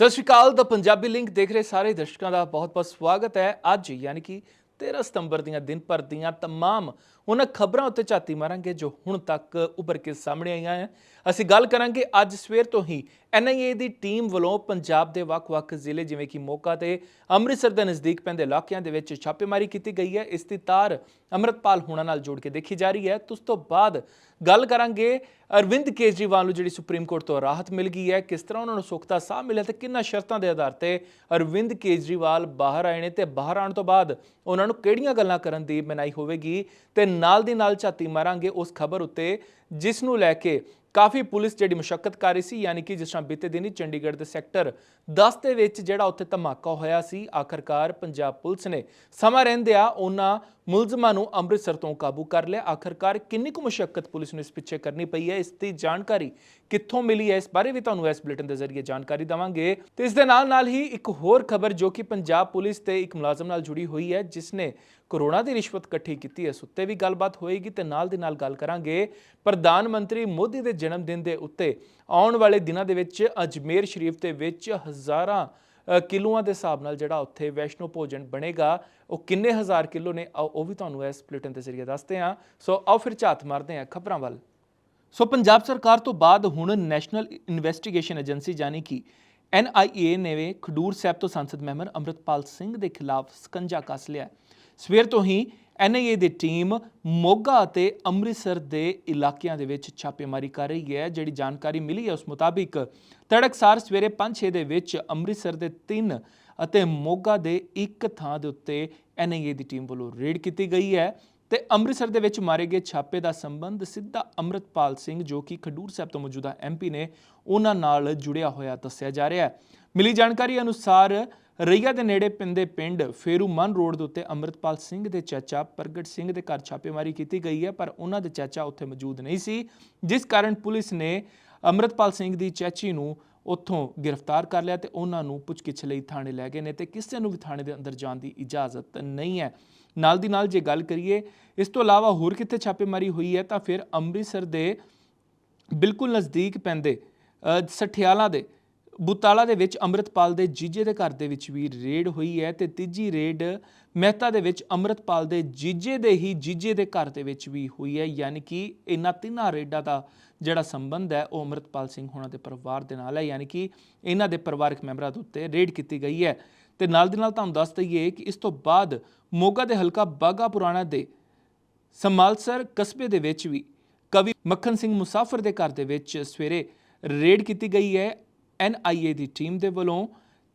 ਸਤਿ ਸ਼੍ਰੀ ਅਕਾਲ ਦਾ ਪੰਜਾਬੀ ਲਿੰਕ ਦੇਖ ਰਹੇ ਸਾਰੇ ਦਰਸ਼ਕਾਂ ਦਾ ਬਹੁਤ-ਬਹੁਤ ਸਵਾਗਤ ਹੈ ਅੱਜ ਯਾਨੀ ਕਿ 13 ਸਤੰਬਰ ਦੀਆਂ ਦਿਨ ਭਰ ਦੀਆਂ तमाम ਉਹਨਾਂ ਖਬਰਾਂ ਉੱਤੇ ਝਾਤੀ ਮਾਰਾਂਗੇ ਜੋ ਹੁਣ ਤੱਕ ਉੱਭਰ ਕੇ ਸਾਹਮਣੇ ਆਈਆਂ ਹੈ। ਅਸੀਂ ਗੱਲ ਕਰਾਂਗੇ ਅੱਜ ਸਵੇਰ ਤੋਂ ਹੀ ਐਨਆਈਏ ਦੀ ਟੀਮ ਵੱਲੋਂ ਪੰਜਾਬ ਦੇ ਵੱਖ-ਵੱਖ ਜ਼ਿਲ੍ਹੇ ਜਿਵੇਂ ਕਿ ਮੋਕਾ ਤੇ ਅੰਮ੍ਰਿਤਸਰ ਦੇ ਨਜ਼ਦੀਕ ਪੈਂਦੇ ਇਲਾਕਿਆਂ ਦੇ ਵਿੱਚ ਛਾਪੇਮਾਰੀ ਕੀਤੀ ਗਈ ਹੈ। ਇਸ ਦੀ ਤਾਰ ਅੰਮ੍ਰਿਤਪਾਲ ਹੋਣਾ ਨਾਲ ਜੋੜ ਕੇ ਦੇਖੀ ਜਾ ਰਹੀ ਹੈ। ਤੇ ਉਸ ਤੋਂ ਬਾਅਦ ਗੱਲ ਕਰਾਂਗੇ ਅਰਵਿੰਦ ਕੇਜਰੀਵਾਲ ਨੂੰ ਜਿਹੜੀ ਸੁਪਰੀਮ ਕੋਰਟ ਤੋਂ ਰਾਹਤ ਮਿਲ ਗਈ ਹੈ। ਕਿਸ ਤਰ੍ਹਾਂ ਉਹਨਾਂ ਨੂੰ ਸੁੱਖ ਦਾ ਸਾਹ ਮਿਲਿਆ ਤੇ ਕਿੰਨਾ ਸ਼ਰਤਾਂ ਦੇ ਆਧਾਰ ਤੇ ਅਰਵਿੰਦ ਕੇਜਰੀਵਾਲ ਬਾਹਰ ਆਏ ਨੇ ਤੇ ਬਾਹਰ ਆਉਣ ਤੋਂ ਬਾਅਦ ਉਹਨਾਂ ਨੂੰ ਕਿਹੜੀਆਂ ਗੱਲਾਂ ਕਰਨ ਦੀ ਮਨਾਈ ਹੋਵੇਗੀ ਤੇ ਨਾਲ ਦੀ ਨਾਲ ਝਾਤੀ ਮਾਰਾਂਗੇ ਉਸ ਖਬਰ ਉੱਤੇ ਜਿਸ ਨੂੰ ਲੈ ਕੇ ਕਾਫੀ ਪੁਲਿਸ ਜਿਹੜੀ ਮੁਸ਼ਕਲ ਕਰ ਰਹੀ ਸੀ, ਯਾਨੀ ਕਿ ਜਿਸ ਤਰ੍ਹਾਂ ਬੀਤੇ ਦਿਨੀ ਚੰਡੀਗੜ੍ਹ ਦੇ ਸੈਕਟਰ 10 ਦੇ ਵਿੱਚ ਜਿਹੜਾ ਉੱਥੇ ਧਮਾਕਾ ਹੋਇਆ ਸੀ, ਆਖਰਕਾਰ ਪੰਜਾਬ ਪੁਲਿਸ ਨੇ ਸਮਾਂ ਰਹਿੰਦਿਆਂ ਉਹਨਾਂ ਮੁਲਜ਼ਮਾਂ ਨੂੰ ਅੰਮ੍ਰਿਤਸਰ ਤੋਂ ਕਾਬੂ ਕਰ ਲਿਆ। ਆਖਰਕਾਰ ਕਿੰਨੀ ਕੁ ਮੁਸ਼ਕਲ ਪੁਲਿਸ ਨੂੰ ਇਸ ਪਿੱਛੇ ਕਰਨੀ ਪਈ ਹੈ, ਇਸ ਦੀ ਜਾਣਕਾਰੀ ਕਿੱਥੋਂ ਮਿਲੀ ਹੈ, ਇਸ ਬਾਰੇ ਵੀ ਤੁਹਾਨੂੰ ਇਸ ਬੁਲੇਟਿਨ ਦੇ ਜ਼ਰੀਏ ਜਾਣਕਾਰੀ ਦਵਾਂਗੇ। ਤੇ ਇਸ ਦੇ ਨਾਲ ਨਾਲ ਹੀ ਇੱਕ ਹੋਰ ਖਬਰ ਜੋ ਕਿ ਪੰਜਾਬ ਪੁਲਿਸ ਤੇ ਇੱਕ ਮੁਲਾਜ਼ਮ ਨਾਲ ਜੁੜੀ ਹੋਈ ਹੈ, ਜਿਸ ਨੇ ਕਰੋਨਾ ਦੀ ਰਿਸ਼ਵਤ ਇਕੱਠੀ ਕੀਤੀ ਹੈ। ਸੁੱਤੇ ਵੀ ਗੱਲਬਾਤ ਹੋਏਗੀ ਤੇ ਨਾਲ ਦੀ ਨਾਲ ਗੱਲ ਕਰਾਂਗੇ। ਪ੍ਰਧਾਨ ਮੰਤਰੀ ਮੋਦੀ ਦੇ ਜਨਮ ਦਿਨ ਦੇ ਉੱਤੇ ਆਉਣ ਵਾਲੇ ਦਿਨਾਂ ਦੇ ਵਿੱਚ ਅਜਮੇਰ ਸ਼ਰੀਫ ਦੇ ਵਿੱਚ ਹਜ਼ਾਰਾਂ ਕਿਲੋਆਂ ਦੇ ਹਿਸਾਬ ਨਾਲ ਜਿਹੜਾ ਉੱਥੇ ਵੈਸ਼ਨੋ ਭੋਜਨ ਬਣੇਗਾ, ਉਹ ਕਿੰਨੇ ਹਜ਼ਾਰ ਕਿਲੋ ਨੇ? ਉਹ ਵੀ ਤੁਹਾਨੂੰ ਇਸ ਬੁਲੇਟਿਨ ਦੇ ਜ਼ਰੀਏ ਦੱਸਦੇ ਹਾਂ। ਸੋ ਆਓ ਫਿਰ ਝਾਤ ਮਾਰਦੇ ਹਾਂ ਖਬਰਾਂ ਵੱਲ। ਸੋ ਪੰਜਾਬ ਸਰਕਾਰ ਤੋਂ ਬਾਅਦ ਹੁਣ ਨੈਸ਼ਨਲ ਇਨਵੈਸਟੀਗੇਸ਼ਨ ਏਜੰਸੀ ਜਾਨੀ ਕਿ ਐਨਆਈਏ ਨੇ ਖਡੂਰ ਸਾਹਿਬ ਤੋਂ ਸੰਸਦ ਮੈਂਬਰ ਅੰਮ੍ਰਿਤਪਾਲ ਸਿੰਘ ਦੇ ਖਿਲਾਫ ਸਕੰਜਾ ਕੱਸ ਲਿਆ। ਸਵੇਰ ਤੋਂ ਹੀ ਐਨਆਈਏ ਦੀ ਟੀਮ ਮੋਗਾ ਅਤੇ ਅੰਮ੍ਰਿਤਸਰ ਦੇ ਇਲਾਕਿਆਂ ਦੇ ਵਿੱਚ ਛਾਪੇਮਾਰੀ ਕਰ ਰਹੀ ਹੈ, ਜਿਹੜੀ ਜਾਣਕਾਰੀ ਮਿਲੀ ਹੈ ਉਸ ਮੁਤਾਬਿਕ ਤੜਕਸਾਰ ਸਵੇਰੇ 5-6 ਦੇ ਵਿੱਚ ਅੰਮ੍ਰਿਤਸਰ ਦੇ 3 ਅਤੇ ਮੋਗਾ ਦੇ ਇੱਕ ਥਾਂ ਦੇ ਉੱਤੇ ਐਨਆਈਏ ਦੀ ਟੀਮ ਵੱਲੋਂ ਰੇਡ ਕੀਤੀ ਗਈ ਹੈ ਤੇ ਅੰਮ੍ਰਿਤਸਰ ਦੇ ਵਿੱਚ ਮਾਰੇ ਗਏ ਛਾਪੇ ਦਾ ਸੰਬੰਧ ਸਿੱਧਾ ਅੰਮ੍ਰਿਤਪਾਲ ਸਿੰਘ ਜੋ ਕਿ ਖਡੂਰ ਸਾਹਿਬ ਤੋਂ ਮੌਜੂਦਾ ਐਮਪੀ ਨੇ ਉਹਨਾਂ ਨਾਲ ਜੁੜਿਆ ਹੋਇਆ ਦੱਸਿਆ ਜਾ ਰਿਹਾ ਹੈ। ਮਿਲੀ ਜਾਣਕਾਰੀ ਅਨੁਸਾਰ ਰਈਆ ਦੇ ਨੇੜੇ ਪਿੰਦੇ ਪਿੰਡ ਫੇਰੂਮਨ ਰੋਡ ਦੇ ਉੱਤੇ ਅੰਮ੍ਰਿਤਪਾਲ ਸਿੰਘ ਦੇ ਚਾਚਾ ਪ੍ਰਗਟ ਸਿੰਘ ਦੇ ਘਰ ਛਾਪੇਮਾਰੀ ਕੀਤੀ ਗਈ ਹੈ ਪਰ ਉਹਨਾਂ ਦੇ ਚਾਚਾ ਉੱਥੇ ਮੌਜੂਦ ਨਹੀਂ ਸੀ ਜਿਸ ਕਾਰਨ ਪੁਲਿਸ ਨੇ ਅੰਮ੍ਰਿਤਪਾਲ ਸਿੰਘ ਦੀ ਚਾਚੀ ਨੂੰ ਉੱਥੋਂ ਗ੍ਰਿਫਤਾਰ ਕਰ ਲਿਆ ਤੇ ਉਹਨਾਂ ਨੂੰ ਪੁੱਛਗਿੱਛ ਲਈ ਥਾਣੇ ਲੈ ਗਏ ਨੇ ਤੇ ਕਿਸੇ ਨੂੰ ਵੀ ਥਾਣੇ ਦੇ ਅੰਦਰ ਜਾਣ ਦੀ ਇਜਾਜ਼ਤ ਨਹੀਂ ਹੈ। ਨਾਲ ਦੀ ਨਾਲ ਜੇ ਗੱਲ ਕਰੀਏ ਇਸ ਤੋਂ ਇਲਾਵਾ ਹੋਰ ਕਿੱਥੇ ਛਾਪੇਮਾਰੀ ਹੋਈ ਹੈ ਤਾਂ ਫਿਰ ਅੰਮ੍ਰਿਤਸਰ ਦੇ ਬਿਲਕੁਲ ਨਜ਼ਦੀਕ ਪੈਂਦੇ ਅ, ਸਠਿਆਲਾ ਦੇ ਬੁਤਾਲਾ ਦੇ ਵਿੱਚ ਅੰਮ੍ਰਿਤਪਾਲ ਦੇ ਜੀਜੇ ਦੇ ਘਰ ਦੇ ਵਿੱਚ ਵੀ ਰੇਡ ਹੋਈ ਹੈ ਤੇ ਤੀਜੀ ਰੇਡ ਮਹਿਤਾ ਦੇ ਵਿੱਚ ਅੰਮ੍ਰਿਤਪਾਲ ਦੇ ਜੀਜੇ ਦੇ ਹੀ ਜੀਜੇ ਦੇ ਘਰ ਦੇ ਵਿੱਚ ਵੀ ਹੋਈ ਹੈ, ਯਾਨੀ ਕਿ ਇਹਨਾਂ ਤਿੰਨਾਂ ਰੇਡਾਂ ਦਾ ਜਿਹੜਾ ਸੰਬੰਧ ਹੈ, ਉਹ ਅੰਮ੍ਰਿਤਪਾਲ ਸਿੰਘ ਹੋਣਾ ਦੇ ਪਰਿਵਾਰ ਦੇ ਨਾਲ ਹੈ, ਯਾਨੀ ਕਿ ਇਹਨਾਂ ਦੇ ਪਰਿਵਾਰਕ ਮੈਂਬਰਾਂ ਦੇ ਉੱਤੇ ਰੇਡ ਕੀਤੀ ਗਈ ਹੈ। ਤੇ ਨਾਲ ਦੀ ਨਾਲ ਤੁਹਾਨੂੰ ਦੱਸ ਦਈਏ ਕਿ ਇਸ ਤੋਂ ਬਾਅਦ ਮੋਗਾ ਦੇ ਹਲਕਾ ਬਾਗਾ ਪੁਰਾਣਾ ਦੇ ਸਮਾਲਸਰ ਕਸਬੇ ਦੇ ਵਿੱਚ ਵੀ ਕਵੀ ਮੱਖਣ ਸਿੰਘ ਮੁਸਾਫਰ ਦੇ ਘਰ ਦੇ ਵਿੱਚ ਸਵੇਰੇ ਰੇਡ ਕੀਤੀ ਗਈ ਹੈ। ਐਨਆਈਏ ਦੀ ਟੀਮ ਦੇ ਵੱਲੋਂ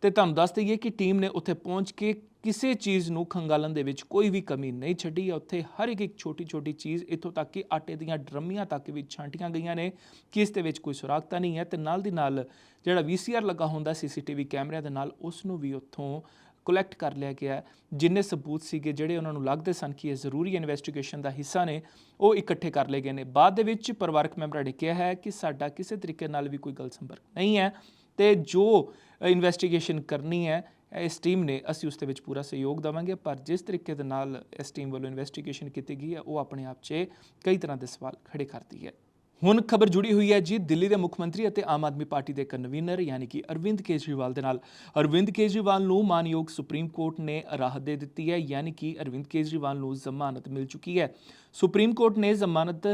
ਤੇ ਤੁਹਾਨੂੰ ਦੱਸ ਦਈਏ ਕਿ ਟੀਮ ਨੇ ਉੱਥੇ ਪਹੁੰਚ ਕੇ ਕਿਸੇ ਚੀਜ਼ ਨੂੰ ਖੰਗਾਲਣ ਦੇ ਵਿੱਚ ਕੋਈ ਵੀ ਕਮੀ ਨਹੀਂ ਛੱਡੀ ਹੈ ਉੱਥੇ ਹਰ ਇੱਕ ਇੱਕ ਛੋਟੀ ਛੋਟੀ ਚੀਜ਼ ਇੱਥੋਂ ਤੱਕ ਕਿ ਆਟੇ ਦੀਆਂ ਡਰਮੀਆਂ ਤੱਕ ਵੀ ਛਾਂਟੀਆਂ ਗਈਆਂ ਨੇ ਕਿ ਇਸ ਦੇ ਵਿੱਚ ਕੋਈ ਸੁਰਾਗ ਨਹੀਂ ਹੈ ਤੇ ਨਾਲ ਦੀ ਨਾਲ ਜਿਹੜਾ ਵੀਸੀਆਰ ਲੱਗਾ ਹੁੰਦਾ ਸੀਸੀਟੀਵੀ ਕੈਮਰਿਆਂ ਦੇ ਨਾਲ, ਉਸ ਨੂੰ ਵੀ ਉੱਥੋਂ ਕਲੈਕਟ ਕਰ ਲਿਆ ਗਿਆ ਜਿੰਨੇ ਸਬੂਤ ਸੀਗੇ, ਜਿਹੜੇ ਉਹਨਾਂ ਨੂੰ ਲੱਗਦੇ ਸਨ ਕਿ ਇਹ ਜ਼ਰੂਰੀ ਇਨਵੈਸਟੀਗੇਸ਼ਨ ਦਾ ਹਿੱਸਾ ਨੇ, ਉਹ ਇਕੱਠੇ ਕਰ ਲਏ ਗਏ ਨੇ। ਬਾਅਦ ਦੇ ਵਿੱਚ ਪਰਿਵਾਰਕ ਮੈਂਬਰਾਂ ਨੇ ਕਿਹਾ ਹੈ ਕਿ ਸਾਡਾ ਕਿਸੇ ਤਰੀਕੇ ਨਾਲ ਵੀ ਕੋਈ ਗਲ ਸੰਪਰਕ ਨਹੀਂ ਹੈ ਤੇ ਜੋ ਇਨਵੈਸਟੀਗੇਸ਼ਨ ਕਰਨੀ ਹੈ, ਇਸ ਟੀਮ ਨੇ, ਅਸੀਂ ਉਸ ਦੇ ਵਿੱਚ ਪੂਰਾ ਸਹਿਯੋਗ ਦੇਵਾਂਗੇ। ਪਰ ਜਿਸ ਤਰੀਕੇ ਦੇ ਨਾਲ ਇਸ ਟੀਮ ਵੱਲੋਂ ਇਨਵੈਸਟੀਗੇਸ਼ਨ ਕੀਤੀ ਗਈ ਹੈ, ਉਹ ਆਪਣੇ ਆਪ 'ਚ ਕਈ ਤਰ੍ਹਾਂ ਦੇ ਸਵਾਲ ਖੜੇ ਕਰਦੀ ਹੈ। ਹੁਣ ਖਬਰ ਜੁੜੀ ਹੋਈ ਹੈ ਜੀ ਦਿੱਲੀ ਦੇ ਮੁੱਖ ਮੰਤਰੀ ਅਤੇ ਆਮ ਆਦਮੀ ਪਾਰਟੀ ਦੇ ਕਨਵੀਨਰ, ਯਾਨੀ ਕਿ ਅਰਵਿੰਦ ਕੇਜਰੀਵਾਲ ਦੇ ਨਾਲ। ਅਰਵਿੰਦ ਕੇਜਰੀਵਾਲ ਨੂੰ ਮਾਨਯੋਗ ਸੁਪਰੀਮ ਕੋਰਟ ਨੇ ਰਾਹਤ ਦੇ ਦਿੱਤੀ ਹੈ, ਯਾਨੀ ਕਿ ਅਰਵਿੰਦ ਕੇਜਰੀਵਾਲ ਨੂੰ ਜ਼ਮਾਨਤ ਮਿਲ ਚੁੱਕੀ ਹੈ। ਸੁਪਰੀਮ ਕੋਰਟ ਨੇ ਜ਼ਮਾਨਤ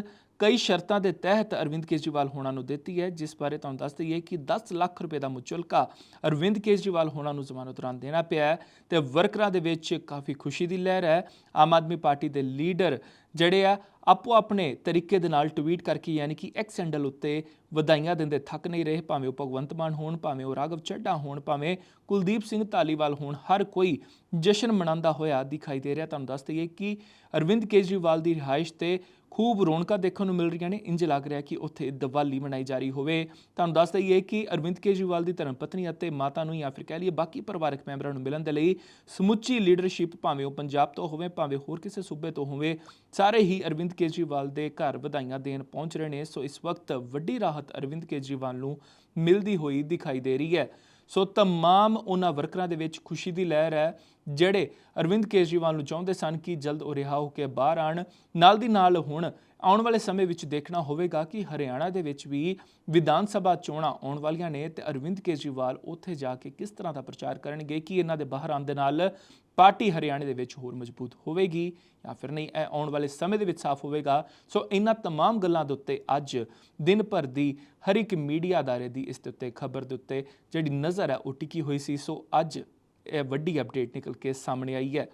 ਕਈ ਸ਼ਰਤਾਂ ਦੇ ਤਹਿਤ ਅਰਵਿੰਦ ਕੇਜਰੀਵਾਲ ਹੋਣਾ ਨੂੰ ਦਿੱਤੀ ਹੈ, ਜਿਸ ਬਾਰੇ ਤੁਹਾਨੂੰ ਦੱਸ ਦਈਏ ਕਿ 10 ਲੱਖ ਰੁਪਏ ਦਾ ਮੁਚਲਕਾ ਅਰਵਿੰਦ ਕੇਜਰੀਵਾਲ ਹੋਣਾ ਨੂੰ ਜ਼ਮਾਨਤ ਦੌਰਾਨ ਦੇਣਾ ਪਿਆ ਹੈ ਤੇ ਵਰਕਰਾਂ ਦੇ ਵਿੱਚ ਕਾਫੀ ਖੁਸ਼ੀ ਦੀ ਲਹਿਰ ਹੈ। ਆਮ ਆਦਮੀ ਪਾਰਟੀ ਦੇ ਲੀਡਰ ਜਿਹੜੇ ਆ ਆਪੋ ਆਪਣੇ ਤਰੀਕੇ ਦੇ ਨਾਲ ਟਵੀਟ ਕਰਕੇ ਯਾਨੀ ਕਿ ਐਕਸ ਹੈਂਡਲ ਉੱਤੇ ਵਧਾਈਆਂ ਦਿੰਦੇ ਥੱਕ ਨਹੀਂ ਰਹੇ, ਭਾਵੇਂ ਉਹ ਭਗਵੰਤ ਮਾਨ ਹੋਣ, ਭਾਵੇਂ ਉਹ ਰਾਘਵ ਚੱਡਾ ਹੋਣ, ਭਾਵੇਂ ਕੁਲਦੀਪ ਸਿੰਘ ਧਾਲੀਵਾਲ ਹੋਣ, ਹਰ ਕੋਈ ਜਸ਼ਨ ਮਨਾਉਂਦਾ ਹੋਇਆ ਦਿਖਾਈ ਦੇ ਰਿਹਾ। ਤੁਹਾਨੂੰ ਦੱਸ ਦਈਏ ਕਿ ਅਰਵਿੰਦ ਕੇਜਰੀਵਾਲ ਦੀ ਰਿਹਾਇਸ਼ ਤੇ ਖੂਬ ਰੌਣਕਾਂ ਦੇਖਣ ਨੂੰ ਮਿਲ ਰਹੀਆਂ ਨੇ। ਇੰਜ ਲੱਗ ਰਿਹਾ ਕਿ ਉੱਥੇ ਦੀਵਾਲੀ ਮਨਾਈ ਜਾ ਰਹੀ ਹੋਵੇ। ਤੁਹਾਨੂੰ ਦੱਸ ਦਈਏ ਕਿ ਅਰਵਿੰਦ ਕੇਜਰੀਵਾਲ ਦੀ ਧਰਮ ਪਤਨੀ ਅਤੇ ਮਾਤਾ ਨੂੰ ਜਾਂ ਫਿਰ ਕਹਿ ਲਈਏ ਬਾਕੀ ਪਰਿਵਾਰਕ ਮੈਂਬਰਾਂ ਨੂੰ ਮਿਲਣ ਦੇ ਲਈ ਸਮੁੱਚੀ ਲੀਡਰਸ਼ਿਪ ਭਾਵੇਂ ਉਹ ਪੰਜਾਬ ਤੋਂ ਹੋਵੇ, ਭਾਵੇਂ ਹੋਰ ਕਿਸੇ ਸੂਬੇ ਤੋਂ ਹੋਵੇ, ਸਾਰੇ ਹੀ ਅਰਵਿੰਦ ਕੇਜਰੀਵਾਲ ਦੇ ਘਰ ਵਧਾਈਆਂ ਦੇਣ ਪਹੁੰਚ ਰਹੇ ਨੇ। ਸੋ ਇਸ ਵਕਤ ਵੱਡੀ ਰਾਹਤ ਅਰਵਿੰਦ ਕੇਜਰੀਵਾਲ ਨੂੰ ਮਿਲਦੀ ਹੋਈ ਦਿਖਾਈ ਦੇ ਰਹੀ ਹੈ ਸੋ तमाम ਉਹਨਾਂ ਵਰਕਰਾਂ ਦੇ ਵਿੱਚ ਖੁਸ਼ੀ ਦੀ ਲਹਿਰ ਹੈ ਜਿਹੜੇ ਅਰਵਿੰਦ ਕੇਜਰੀਵਾਲ ਨੂੰ ਚਾਹੁੰਦੇ ਸਨ ਕਿ ਜਲਦ ਉਹ ਰਿਹਾ ਹੋ ਕੇ ਬਾਹਰ ਆਣ ਨਾਲ ਦੀ ਨਾਲ ਹੁਣ ਆਉਣ ਵਾਲੇ ਸਮੇਂ ਵਿੱਚ ਦੇਖਣਾ ਹੋਵੇਗਾ ਕਿ ਹਰਿਆਣਾ ਦੇ ਵਿੱਚ ਵੀ ਵਿਧਾਨ ਸਭਾ ਚੋਣਾਂ ਆਉਣ ਵਾਲੀਆਂ ਨੇ ਤੇ ਅਰਵਿੰਦ ਕੇਜਰੀਵਾਲ ਉੱਥੇ ਜਾ ਕੇ ਕਿਸ ਤਰ੍ਹਾਂ ਦਾ ਪ੍ਰਚਾਰ ਕਰਨਗੇ ਕਿ ਇਹਨਾਂ ਦੇ ਬਾਹਰ ਆਉਣ ਦੇ ਨਾਲ ਪਾਰਟੀ ਹਰਿਆਣੇ ਦੇ ਵਿੱਚ ਹੋਰ ਮਜ਼ਬੂਤ ਹੋਵੇਗੀ ਜਾਂ ਫਿਰ ਨਹੀਂ ਇਹ ਆਉਣ ਵਾਲੇ ਸਮੇਂ ਦੇ ਵਿੱਚ ਸਾਫ਼ ਹੋਵੇਗਾ ਸੋ ਇਹਨਾਂ तमाम ਗੱਲਾਂ ਦੇ ਉੱਤੇ ਅੱਜ ਦਿਨ ਭਰ ਦੀ ਹਰ ਇੱਕ ਮੀਡੀਆ ਅਦਾਰੇ ਦੀ ਇਸ ਦੇ ਉੱਤੇ ਖਬਰ ਦੇ ਉੱਤੇ ਜਿਹੜੀ ਨਜ਼ਰ ਹੈ ਉਹ ਟਿਕੀ ਹੋਈ ਸੀ ਸੋ ਅੱਜ ਇਹ ਵੱਡੀ ਅਪਡੇਟ ਨਿਕਲ ਕੇ ਸਾਹਮਣੇ ਆਈ ਹੈ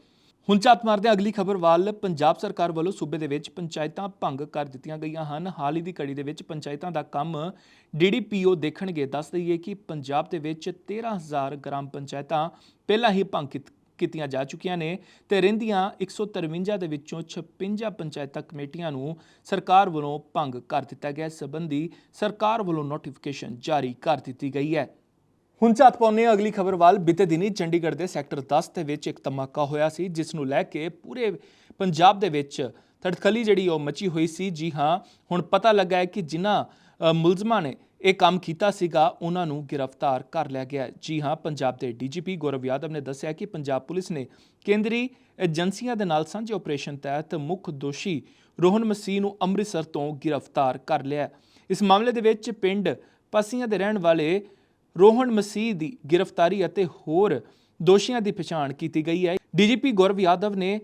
ਹੁਣ ਝਾਤ ਮਾਰਦੇ ਅਗਲੀ ਖਬਰ ਵੱਲ, ਪੰਜਾਬ ਸਰਕਾਰ ਵੱਲੋਂ ਸੂਬੇ ਦੇ ਵਿੱਚ ਪੰਚਾਇਤਾਂ ਭੰਗ ਕਰ ਦਿੱਤੀਆਂ ਗਈਆਂ ਹਨ। ਹਾਲ ਹੀ ਦੀ ਘੜੀ ਦੇ ਵਿੱਚ ਪੰਚਾਇਤਾਂ ਦਾ ਕੰਮ ਡੀਡੀਪੀਓ ਦੇਖਣਗੇ। ਦੱਸ ਦਈਏ ਕਿ ਪੰਜਾਬ ਦੇ ਵਿੱਚ 13000 ਗ੍ਰਾਮ ਪੰਚਾਇਤਾਂ ਪਹਿਲਾਂ ਹੀ ਭੰਗ ਕੀਤੀਆਂ ਜਾ ਚੁੱਕੀਆਂ ਨੇ ਤੇ ਰਹਿੰਦੀਆਂ 153 ਦੇ ਵਿੱਚੋਂ 56 ਪੰਚਾਇਤਾਂ ਕਮੇਟੀਆਂ ਨੂੰ ਸਰਕਾਰ ਵੱਲੋਂ ਭੰਗ ਕਰ ਦਿੱਤਾ ਗਿਆ। ਇਸ ਸੰਬੰਧੀ ਸਰਕਾਰ ਵੱਲੋਂ ਨੋਟੀਫਿਕੇਸ਼ਨ ਜਾਰੀ ਕਰ ਦਿੱਤੀ ਗਈ ਹੈ। ਹੁਣ ਝਾਤ ਪਾਉਂਦੇ ਹਾਂ ਅਗਲੀ ਖਬਰ ਵੱਲ। ਬੀਤੇ ਦਿਨੀ ਚੰਡੀਗੜ੍ਹ ਦੇ ਸੈਕਟਰ 10 ਦੇ ਵਿੱਚ ਇੱਕ ਧਮਾਕਾ ਹੋਇਆ ਸੀ, ਜਿਸ ਨੂੰ ਲੈ ਕੇ ਪੂਰੇ ਪੰਜਾਬ ਦੇ ਵਿੱਚ ਤੜਕਲੀ ਜਿਹੜੀ ਉਹ ਮਚੀ ਹੋਈ ਸੀ। ਜੀ ਹਾਂ, ਹੁਣ ਪਤਾ ਲੱਗਾ ਹੈ ਕਿ ਜਿਨ੍ਹਾਂ ਮੁਲਜ਼ਮਾਂ ਨੇ ਇਹ ਕੰਮ ਕੀਤਾ ਸੀਗਾ, ਉਹਨਾਂ ਨੂੰ ਗ੍ਰਿਫਤਾਰ ਕਰ ਲਿਆ ਗਿਆ ਜੀ ਹਾਂ, ਪੰਜਾਬ ਦੇ ਡੀਜੀਪੀ ਗੌਰਵ ਯਾਦਵ ਨੇ ਦੱਸਿਆ ਕਿ ਪੰਜਾਬ ਪੁਲਿਸ ਨੇ ਕੇਂਦਰੀ ਏਜੰਸੀਆਂ ਦੇ ਨਾਲ ਸਾਂਝੇ ਆਪਰੇਸ਼ਨ ਤਹਿਤ ਮੁੱਖ ਦੋਸ਼ੀ ਰੋਹਨ ਮਸੀਹ ਨੂੰ ਅੰਮ੍ਰਿਤਸਰ ਤੋਂ ਗ੍ਰਿਫਤਾਰ ਕਰ ਲਿਆ ਇਸ ਮਾਮਲੇ ਦੇ ਵਿੱਚ ਪਿੰਡ ਪਸੀਆਂ ਦੇ ਰਹਿਣ ਵਾਲੇ ਰੋਹਣ ਮਸੀਹ ਦੀ ਗ੍ਰਿਫਤਾਰੀ ਅਤੇ ਹੋਰ ਦੋਸ਼ੀਆਂ ਦੀ ਪਛਾਣ ਕੀਤੀ ਗਈ ਹੈ। ਡੀਜੀਪੀ ਗੌਰਵ ਯਾਦਵ ਨੇ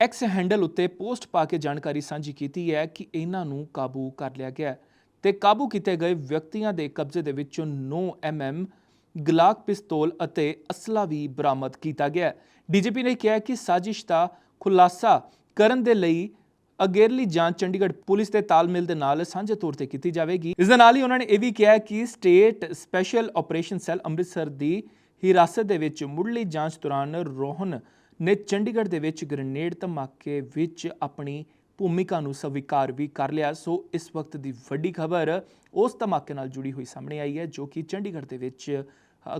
ਐਕਸ ਹੈਂਡਲ ਉੱਤੇ ਪੋਸਟ ਪਾ ਕੇ ਜਾਣਕਾਰੀ ਸਾਂਝੀ ਕੀਤੀ ਹੈ ਕਿ ਇਹਨਾਂ ਨੂੰ ਕਾਬੂ ਕਰ ਲਿਆ ਗਿਆ ਹੈ ਤੇ ਕਾਬੂ ਕੀਤੇ ਗਏ ਵਿਅਕਤੀਆਂ ਦੇ ਕਬਜ਼ੇ ਦੇ ਵਿੱਚੋਂ 9 ਐਮਐਮ ਗਲਾਕ ਪਿਸਤੌਲ ਅਤੇ ਅਸਲਾ ਵੀ ਬਰਾਮਦ ਕੀਤਾ ਗਿਆ ਹੈ। ਡੀਜੀਪੀ ਨੇ ਕਿਹਾ ਕਿ ਸਾਜ਼ਿਸ਼ ਦਾ ਖੁਲਾਸਾ ਕਰਨ ਦੇ ਲਈ ਅਗੇਰਲੀ ਜਾਂਚ ਚੰਡੀਗੜ੍ਹ ਪੁਲਿਸ ਦੇ ਤਾਲਮੇਲ ਦੇ ਨਾਲ ਸਾਂਝੇ ਤੌਰ ਤੇ ਕੀਤੀ ਜਾਵੇਗੀ। ਇਸ ਦੇ ਨਾਲ ਹੀ ਉਹਨਾਂ ਨੇ ਇਹ ਵੀ ਕਿਹਾ ਕਿ state special operation cell Amritsar ਦੀ ਹਿਰਾਸਤ ਦੇ ਵਿੱਚ ਮੁੱਢਲੀ ਜਾਂਚ ਦੌਰਾਨ ਰੋਹਨ ਨੇ ਚੰਡੀਗੜ੍ਹ ਦੇ ਵਿੱਚ ਗ੍ਰਨੇਡ ਧਮਾਕੇ ਵਿੱਚ ਆਪਣੀ ਭੂਮਿਕਾ ਨੂੰ ਸਵੀਕਾਰ ਵੀ ਕਰ ਲਿਆ। ਸੋ ਇਸ ਵਕਤ ਦੀ ਵੱਡੀ ਖਬਰ ਉਸ ਧਮਾਕੇ ਨਾਲ ਜੁੜੀ ਹੋਈ ਸਾਹਮਣੇ ਆਈ ਹੈ ਜੋ ਕਿ ਚੰਡੀਗੜ੍ਹ ਦੇ ਵਿੱਚ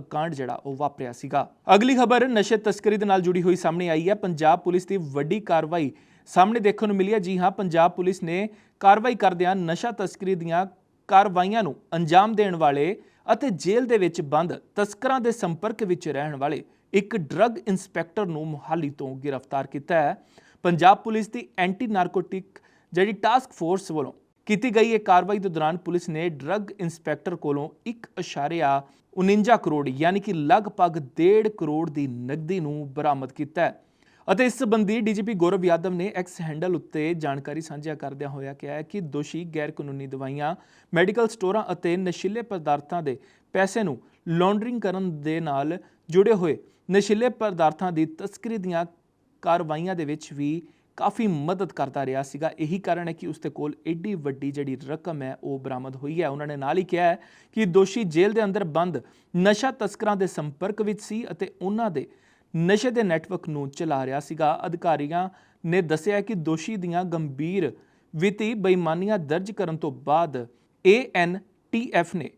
ਕਾਂਡ ਜਿਹੜਾ ਉਹ ਵਾਪਰਿਆ ਸੀਗਾ। ਅਗਲੀ ਖਬਰ ਨਸ਼ੇ ਤਸਕਰੀ ਦੇ ਨਾਲ ਜੁੜੀ ਹੋਈ ਸਾਹਮਣੇ ਆਈ ਹੈ। ਪੰਜਾਬ ਪੁਲਿਸ ਦੀ ਵੱਡੀ ਕਾਰਵਾਈ ਸਾਹਮਣੇ ਦੇਖਣ ਨੂੰ ਮਿਲੀ ਹੈ। ਜੀ ਹਾਂ, ਪੰਜਾਬ ਪੁਲਿਸ ਨੇ ਕਾਰਵਾਈ ਕਰਦਿਆਂ ਨਸ਼ਾ ਤਸਕਰੀ ਦੀਆਂ ਕਾਰਵਾਈਆਂ ਨੂੰ ਅੰਜਾਮ ਦੇਣ ਵਾਲੇ ਅਤੇ ਜੇਲ੍ਹ ਦੇ ਵਿੱਚ ਬੰਦ ਤਸਕਰਾਂ ਦੇ ਸੰਪਰਕ ਵਿੱਚ ਰਹਿਣ ਵਾਲੇ ਇੱਕ ਡਰੱਗ ਇੰਸਪੈਕਟਰ ਨੂੰ ਮੁਹਾਲੀ ਤੋਂ ਗ੍ਰਿਫਤਾਰ ਕੀਤਾ ਹੈ। ਪੰਜਾਬ ਪੁਲਿਸ ਦੀ ਐਂਟੀ ਨਾਰਕੋਟਿਕ ਜਿਹੜੀ ਟਾਸਕ ਫੋਰਸ ਵੱਲੋਂ ਕੀਤੀ ਗਈ ਇਹ ਕਾਰਵਾਈ ਦੇ ਦੌਰਾਨ ਪੁਲਿਸ ਨੇ ਡਰੱਗ ਇੰਸਪੈਕਟਰ ਕੋਲੋਂ 1.49 ਕਰੋੜ ਯਾਨੀ ਕਿ ਲਗਭਗ 1.5 ਕਰੋੜ ਦੀ ਨਕਦੀ ਨੂੰ ਬਰਾਮਦ ਕੀਤਾ ਹੈ। ਅਤੇ ਇਸ ਸੰਬੰਧੀ ਡੀਜੀਪੀ ਗੌਰਵ ਯਾਦਵ ਨੇ ਐਕਸ ਹੈਂਡਲ ਉੱਤੇ ਜਾਣਕਾਰੀ ਸਾਂਝਾ ਕਰਦਿਆਂ ਹੋਇਆ ਕਿਹਾ ਹੈ ਕਿ ਦੋਸ਼ੀ ਗੈਰ ਕਾਨੂੰਨੀ ਦਵਾਈਆਂ, ਮੈਡੀਕਲ ਸਟੋਰਾਂ ਅਤੇ ਨਸ਼ੀਲੇ ਪਦਾਰਥਾਂ ਦੇ ਪੈਸੇ ਨੂੰ ਲਾਂਡਰਿੰਗ ਕਰਨ ਦੇ ਨਾਲ ਜੁੜੇ ਹੋਏ ਨਸ਼ੀਲੇ ਪਦਾਰਥਾਂ ਦੀ ਤਸਕਰੀ ਦੀਆਂ ਕਾਰਵਾਈਆਂ ਦੇ ਵਿੱਚ ਵੀ ਕਾਫੀ ਮਦਦ ਕਰਦਾ ਰਿਹਾ ਸੀਗਾ। ਇਹੀ ਕਾਰਨ ਹੈ ਕਿ ਉਸ ਦੇ ਕੋਲ ਐਡੀ ਵੱਡੀ ਜਿਹੜੀ ਰਕਮ ਹੈ, ਉਹ ਬਰਾਮਦ ਹੋਈ ਹੈ। ਉਹਨਾਂ ਨੇ ਨਾਲ ਹੀ ਕਿਹਾ ਹੈ ਕਿ ਦੋਸ਼ੀ ਜੇਲ੍ਹ ਦੇ ਅੰਦਰ ਬੰਦ ਨਸ਼ਾ ਤਸਕਰਾਂ ਦੇ ਸੰਪਰਕ ਵਿੱਚ ਸੀ ਅਤੇ ਉਹਨਾਂ ਦੇ ਨਸ਼ੇ ਦੇ ਨੈਟਵਰਕ ਨੂੰ ਚਲਾ ਰਿਹਾ ਸੀਗਾ। ਅਧਿਕਾਰੀਆਂ ਨੇ ਦੱਸਿਆ ਕਿ ਦੋਸ਼ੀ ਦੀਆਂ ਗੰਭੀਰ ਵਿੱਤੀ ਬੇਈਮਾਨੀਆਂ ਦਰਜ ਕਰਨ ਤੋਂ ਬਾਅਦ ANTF ਨੇ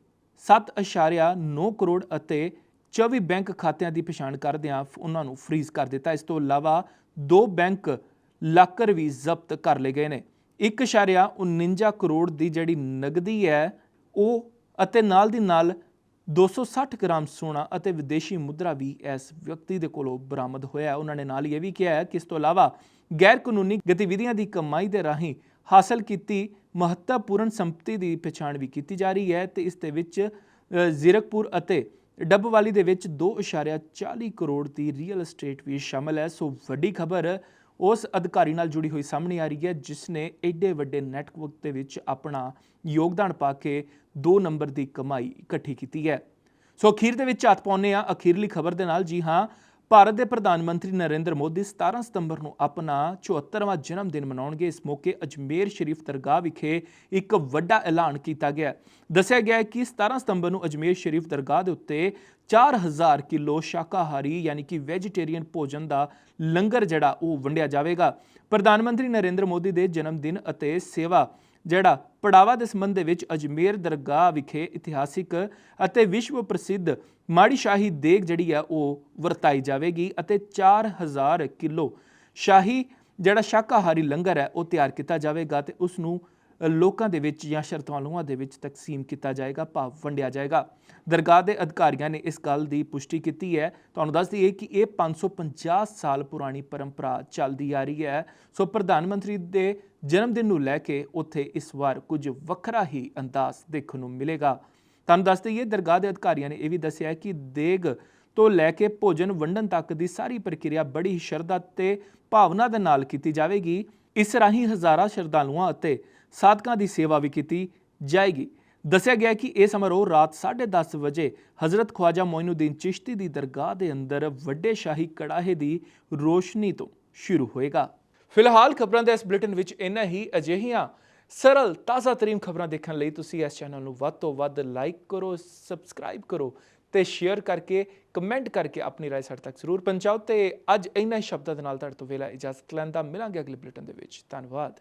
7.9 ਕਰੋੜ ਅਤੇ 24 ਬੈਂਕ ਖਾਤਿਆਂ ਦੀ ਪਛਾਣ ਕਰਦਿਆਂ ਉਹਨਾਂ ਨੂੰ ਫ੍ਰੀਜ਼ ਕਰ ਦਿੱਤਾ। ਇਸ ਤੋਂ ਇਲਾਵਾ ਦੋ ਬੈਂਕ ਲਾਕਰ ਵੀ ਜ਼ਬਤ ਕਰ ਲਏ ਗਏ ਨੇ। 1.49 ਕਰੋੜ ਦੀ ਜਿਹੜੀ ਨਗਦੀ ਹੈ, ਉਹ ਅਤੇ ਨਾਲ ਦੀ ਨਾਲ 260 ਗ੍ਰਾਮ ਸੋਨਾ ਅਤੇ ਵਿਦੇਸ਼ੀ ਮੁਦਰਾ ਵੀ ਇਸ ਵਿਅਕਤੀ ਦੇ ਕੋਲੋਂ ਬਰਾਮਦ ਹੋਇਆ ਉਹਨਾਂ ਨੇ ਨਾਲ ਇਹ ਵੀ ਕਿਹਾ ਹੈ ਕਿ ਇਸ ਤੋਂ ਇਲਾਵਾ ਗੈਰ ਕਾਨੂੰਨੀ ਗਤੀਵਿਧੀਆਂ ਦੀ ਕਮਾਈ ਦੇ ਰਾਹੀਂ ਹਾਸਲ ਕੀਤੀ ਮਹੱਤਵਪੂਰਨ ਸੰਪਤੀ ਦੀ ਪਛਾਣ ਵੀ ਕੀਤੀ ਜਾ ਰਹੀ ਹੈ ਤੇ ਇਸ ਦੇ ਵਿੱਚ ਜ਼ੀਰਕਪੁਰ ਅਤੇ ਡੱਬਵਾਲੀ ਦੇ ਵਿੱਚ 2.40 ਕਰੋੜ ਦੀ ਰੀਅਲ ਏਸਟੇਟ ਵੀ ਸ਼ਾਮਲ ਹੈ। ਸੋ ਵੱਡੀ ਖਬਰ ਉਸ ਅਧਿਕਾਰੀ ਨਾਲ ਜੁੜੀ ਹੋਈ ਸਾਹਮਣੇ ਆ ਰਹੀ ਹੈ, ਜਿਸ ਨੇ ਐਡੇ ਵੱਡੇ ਨੈਟਵਰਕ ਦੇ ਵਿੱਚ ਆਪਣਾ ਯੋਗਦਾਨ ਪਾ ਕੇ 2 ਨੰਬਰ ਦੀ ਕਮਾਈ ਇਕੱਠੀ ਕੀਤੀ ਹੈ। ਸੋ ਅਖੀਰ ਦੇ ਵਿੱਚ ਹੱਥ ਪਾਉਂਦੇ ਆ ਅਖੀਰਲੀ ਖਬਰ ਦੇ ਨਾਲ ਜੀ ਹਾਂ, ਭਾਰਤ ਦੇ ਪ੍ਰਧਾਨ ਮੰਤਰੀ ਨਰਿੰਦਰ ਮੋਦੀ 17 ਸਤੰਬਰ ਨੂੰ ਆਪਣਾ 74ਵਾਂ ਜਨਮ ਦਿਨ ਮਨਾਉਣਗੇ। ਇਸ ਮੌਕੇ ਅਜਮੇਰ ਸ਼ਰੀਫ ਦਰਗਾਹ ਵਿਖੇ ਇੱਕ ਵੱਡਾ ਐਲਾਨ ਕੀਤਾ ਗਿਆ। ਦੱਸਿਆ ਗਿਆ ਹੈ ਕਿ 17 ਸਤੰਬਰ ਨੂੰ ਅਜਮੇਰ ਸ਼ਰੀਫ ਦਰਗਾਹ ਦੇ ਉੱਤੇ 4000 ਕਿਲੋ ਸ਼ਾਕਾਹਾਰੀ ਯਾਨੀ ਕਿ ਵੈਜੀਟੇਰੀਅਨ ਭੋਜਨ ਦਾ ਲੰਗਰ ਜਿਹੜਾ ਉਹ ਵੰਡਿਆ ਜਾਵੇਗਾ। ਪ੍ਰਧਾਨ ਮੰਤਰੀ ਨਰਿੰਦਰ ਮੋਦੀ ਦੇ ਜਨਮ ਦਿਨ ਅਤੇ ਸੇਵਾ ਜਿਹੜਾ ਪੜਾਵਾ ਦੇ ਸੰਬੰਧ ਦੇ ਵਿੱਚ ਅਜਮੇਰ ਦਰਗਾਹ ਵਿਖੇ ਇਤਿਹਾਸਿਕ ਅਤੇ ਵਿਸ਼ਵ ਪ੍ਰਸਿੱਧ ਮਾੜੀ ਸ਼ਾਹੀ ਦੇਗ ਜਿਹੜੀ ਆ ਉਹ ਵਰਤਾਈ ਜਾਵੇਗੀ ਅਤੇ 4000 ਕਿਲੋ ਸ਼ਾਹੀ ਜਿਹੜਾ ਸ਼ਾਕਾਹਾਰੀ ਲੰਗਰ ਹੈ ਉਹ ਤਿਆਰ ਕੀਤਾ ਜਾਵੇਗਾ ਤੇ ਉਸ ਨੂੰ ਲੋਕਾਂ ਦੇ ਵਿੱਚ ਜਾਂ ਸ਼ਰਧਾਲੂਆਂ ਦੇ ਵਿੱਚ ਤਕਸੀਮ ਕੀਤਾ ਜਾਏਗਾ, ਭਾਵ ਵੰਡਿਆ ਜਾਏਗਾ। ਦਰਗਾਹ ਦੇ ਅਧਿਕਾਰੀਆਂ ਨੇ ਇਸ ਗੱਲ ਦੀ ਪੁਸ਼ਟੀ ਕੀਤੀ ਹੈ। ਤੁਹਾਨੂੰ ਦੱਸ ਦਈਏ ਕਿ ਇਹ 550 ਸਾਲ ਪੁਰਾਣੀ ਪਰੰਪਰਾ ਚੱਲਦੀ ਆ ਰਹੀ ਹੈ। ਸੋ ਪ੍ਰਧਾਨ ਮੰਤਰੀ ਦੇ ਜਨਮ ਦਿਨ ਨੂੰ ਲੈ ਕੇ ਉੱਥੇ ਇਸ ਵਾਰ ਕੁਝ ਵੱਖਰਾ ਹੀ ਅੰਦਾਜ਼ ਦੇਖਣ ਨੂੰ ਮਿਲੇਗਾ। ਤੁਹਾਨੂੰ ਦੱਸ ਦਈਏ ਦਰਗਾਹ ਦੇ ਅਧਿਕਾਰੀਆਂ ਨੇ ਇਹ ਵੀ ਦੱਸਿਆ ਕਿ ਦੇਗ ਤੋਂ ਲੈ ਕੇ ਭੋਜਨ ਵੰਡਣ ਤੱਕ ਦੀ ਸਾਰੀ ਪ੍ਰਕਿਰਿਆ ਬੜੀ ਹੀ ਸ਼ਰਧਾ ਤੇ ਭਾਵਨਾ ਦੇ ਨਾਲ ਕੀਤੀ ਜਾਵੇਗੀ। ਇਸ ਰਾਹੀਂ ਹਜ਼ਾਰਾਂ ਸ਼ਰਧਾਲੂਆਂ ਅਤੇ ਸਾਧਕਾਂ ਦੀ ਸੇਵਾ ਵੀ ਕੀਤੀ ਜਾਏਗੀ। ਦੱਸਿਆ ਗਿਆ ਕਿ ਇਹ ਸਮਾਰੋਹ ਰਾਤ 10:30 ਵਜੇ ਹਜ਼ਰਤ ਖਵਾਜਾ ਮੋਇਨੁਦੀਨ ਚਿਸ਼ਤੀ ਦੀ ਦਰਗਾਹ ਦੇ ਅੰਦਰ ਵੱਡੇ ਸ਼ਾਹੀ ਕੜਾਹੇ ਦੀ ਰੋਸ਼ਨੀ ਤੋਂ ਸ਼ੁਰੂ ਹੋਏਗਾ। ਫਿਲਹਾਲ ਖਬਰਾਂ ਦੇ ਇਸ ਬੁਲੇਟਿਨ ਵਿੱਚ ਇੰਨਾ ਹੀ। ਅਜਿਹੀਆਂ ਸਰਲ, ਤਾਜ਼ਾ ਤਰੀਨ ਖਬਰਾਂ ਦੇਖਣ ਲਈ ਤੁਸੀਂ ਇਸ ਚੈਨਲ ਨੂੰ ਵੱਧ ਤੋਂ ਵੱਧ ਲਾਈਕ ਕਰੋ, ਸਬਸਕ੍ਰਾਈਬ ਕਰੋ ਤੇ ਸ਼ੇਅਰ ਕਰਕੇ, ਕਮੈਂਟ ਕਰਕੇ ਆਪਣੀ ਰਾਏ ਸਾਡੇ ਤੱਕ ਜ਼ਰੂਰ ਪਹੁੰਚਾਓ ਤੇ ਅੱਜ ਇੰਨਾ ਹੀ ਸ਼ਬਦਾਂ ਦੇ ਨਾਲ ਤੁਹਾਡੇ ਤੋਂ ਵੇਲਾ ਇਜਾਜ਼ਤ ਲੈਂਦਾ ਮਿਲਾਂਗੇ ਅਗਲੇ ਬੁਲੇਟਿਨ ਦੇ ਵਿੱਚ। ਧੰਨਵਾਦ।